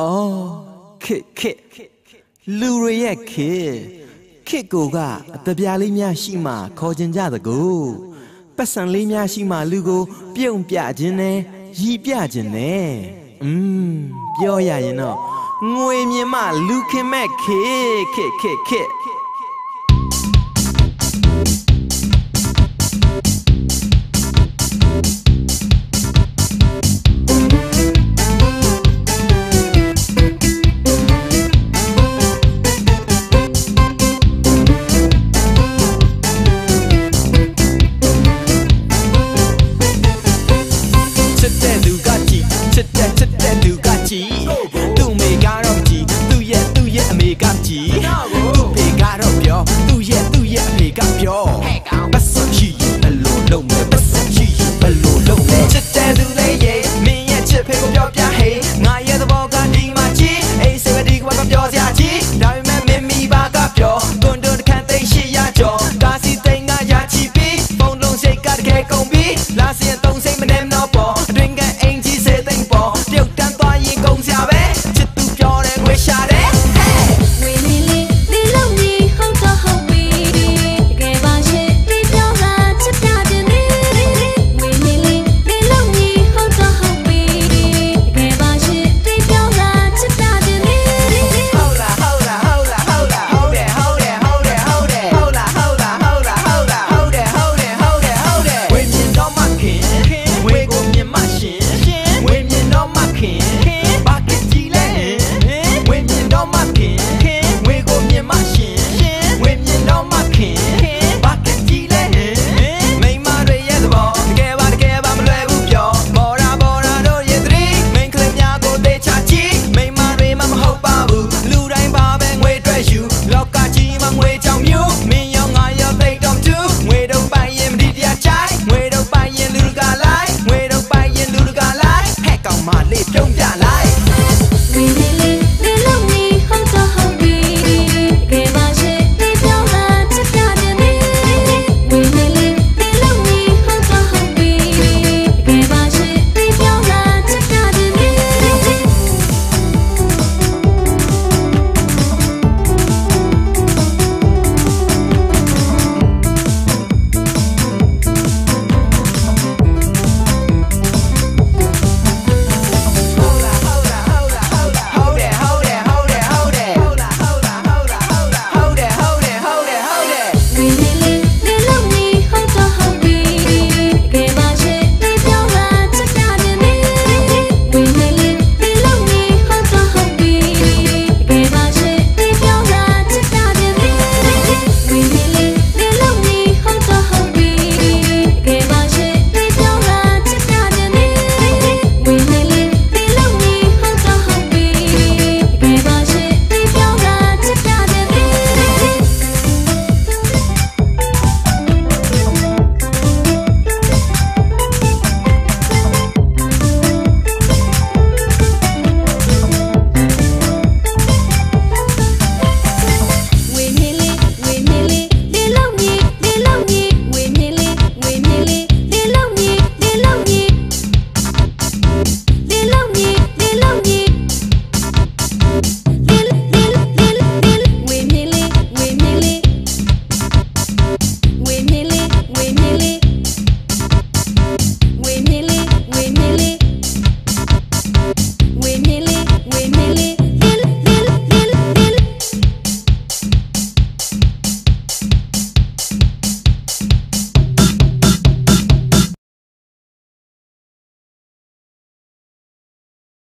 အော်ခစ်ခစ်လူတွေရဲ့ခစ်ခစ်ကိုကအတပြားလေးများရှိမှခေါ်ကြကြတကူပတ်စံလေးများရှိမှလူကို ပြုံပြခြင်းနဲ့ရီပြခြင်းနဲ့อืมပြောရရင်တော့ငွေမြင်မှလူခင်မဲ့ခစ်ခစ်ခစ်ခစ် 急